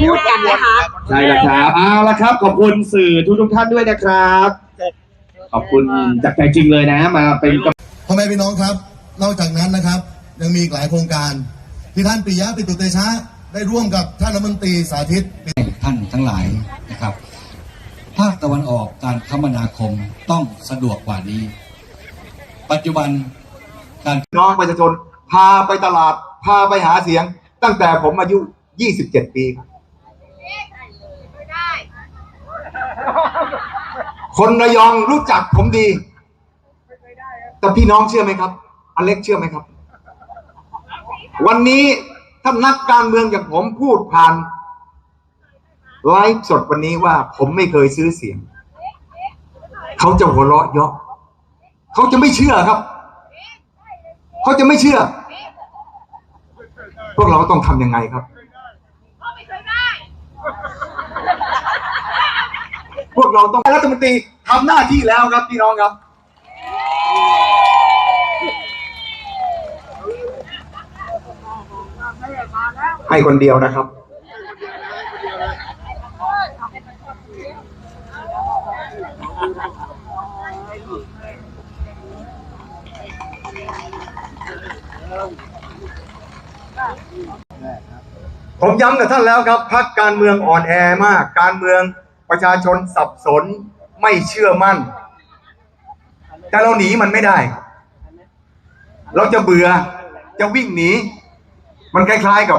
พูดกันนะคะ ใช่แล้วครับเอาละครับ ขอบคุณสื่อทุกทุกๆท่านด้วยนะครับ ขอบคุณจากใจจริงเลยนะ มาเป็นกำ พ่อแม่พี่น้องครับ นอกจากนั้นนะครับ ยังมีอีกหลายโครงการ ที่ท่านปิยะปิตุเตชะได้ร่วมกับท่านรัฐมนตรีสาธิตท่านทั้งหลายนะครับ ภาคตะวันออกการคมนาคมต้องสะดวกกว่านี้ ปัจจุบันการน้องประชาชนพาไปตลาด พาไปหาเสียง ตั้งแต่ผมอายุ 27ปีครับ คนระยองรู้จักผมดี แต่พี่น้องเชื่อไหมครับ อเล็กเชื่อไหมครับ วันนี้ถ้านักการเมืองอย่างผมพูดผ่านไลฟ์สดวันนี้ว่าผมไม่เคยซื้อเสียง เขาจะหัวเราะเยาะเขาจะไม่เชื่อครับ เขาจะไม่เชื่อ พวกเราต้องทำยังไงครับ พวกเราต้องรัฐมนตรีทำหน้าที่แล้วครับพี่น้องครับ ให้คนเดียวนะครับ ผมย้ำกับท่านแล้วครับพักการเมืองอ่อนแอมากการเมือง ประชาชนสับสนไม่เชื่อมั่น แต่เราหนีมันไม่ได้ เราจะเบื่อจะวิ่งหนี มันคล้ายๆกับ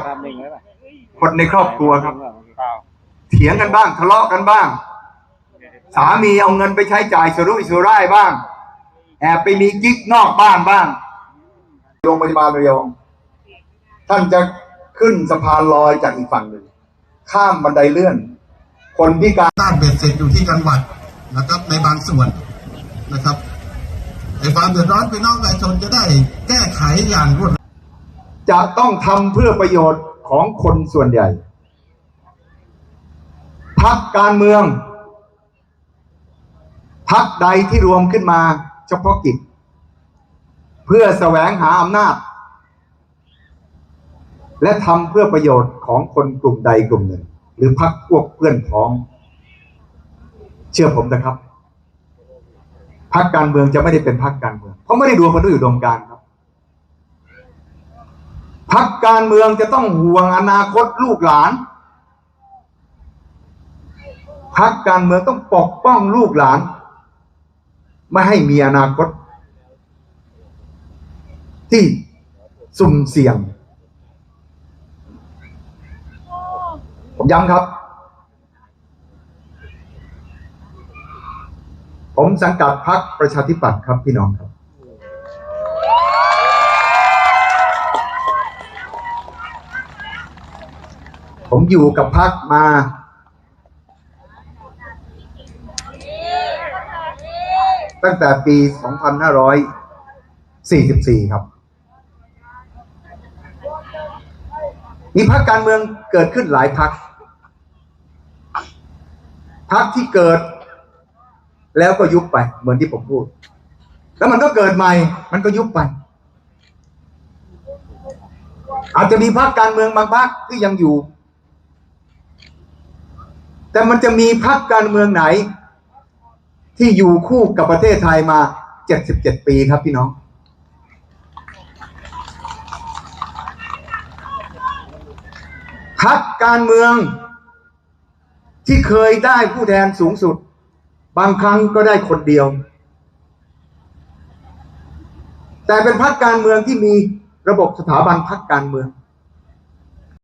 คนในครอบครัวครับ เถียงกันบ้างทะเลาะกันบ้าง สามีเอาเงินไปใช้จ่ายสุรุ่ยสุร่ายบ้าง แอบไปมีกิ๊กนอกบ้านบ้างโรงพยาบาลระยองท่านจะขึ้นสะพานลอยจากอีกฝั่งหนึ่งข้ามบันไดเลื่อน คนพิการด้านเบ็ดเสร็จอยู่ที่จังหวัดนะครับในบางส่วนนะครับไอ้ความเดือดร้อนพี่น้องประชาชนจะได้แก้ไขอย่างรวดจะต้องทำเพื่อประโยชน์ของคนส่วนใหญ่พักการเมืองพักใดที่รวมขึ้นมาเฉพาะกิจ เพื่อแสวงหาอำนาจ และทำเพื่อประโยชน์ของคนกลุ่มใดกลุ่มหนึ่ง หรือพักพวกเพื่อนพ้อง เชื่อผมนะครับพักการเมืองจะไม่ได้เป็นพักการเมือง เพราะไม่ได้รวมกันด้วยอุดมการครับพักการเมืองจะต้องห่วงอนาคตลูกหลานพักการเมืองต้องปกป้องลูกหลาน ไม่ให้มีอนาคต ที่สุ่มเสี่ยง ผม ย้ำครับ ผมสังกัดพักประชาธิปัตย์ครับพี่น้องครับ ผมอยู่กับพักมาตั้งแต่ปี 2544 ครับ มีพักการเมืองเกิดขึ้นหลายพัก พักที่เกิด แล้วก็ยุบไป เหมือนที่ผมพูด แล้วมันก็เกิดใหม่ มันก็ยุบไป อาจจะมีพักการเมืองบางพักที่ยังอยู่ แต่มันจะมีพักการเมืองไหน ที่อยู่คู่กับประเทศไทยมา77ปีครับพี่น้องพักการเมือง ที่เคยได้ผู้แทนสูงสุด บางครั้งก็ได้คนเดียว แต่เป็นพักการเมืองที่มีระบบสถาบันพักการเมือง